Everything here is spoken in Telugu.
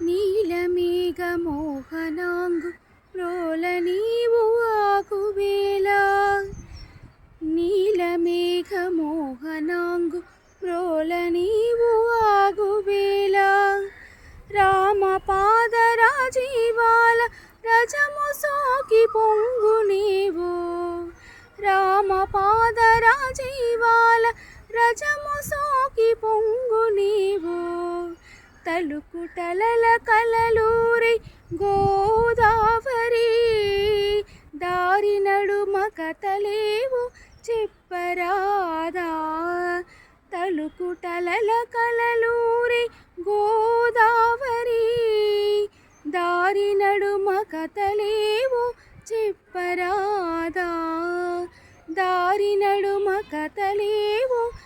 నీలమేఘ మోహనాంగు రోల నీవు ఆకువేళ నీలమేఘ మోహనాంగు రోల నీవు ఆగువేళ రామ పాద రాజీవాల రజము సోకి పొంగు నీవు. రామ పాద రాజీవాల రజము సోకి తలుకుటలల కలలూరి గోదావరి. దారి నడుమ కథలేవు చెప్పరాదా. తలుకుటలల కలలూరి గోదావరి. దారి నడుమ కథలేవు చెప్పరాదా. దారి నడుమ కథలేవు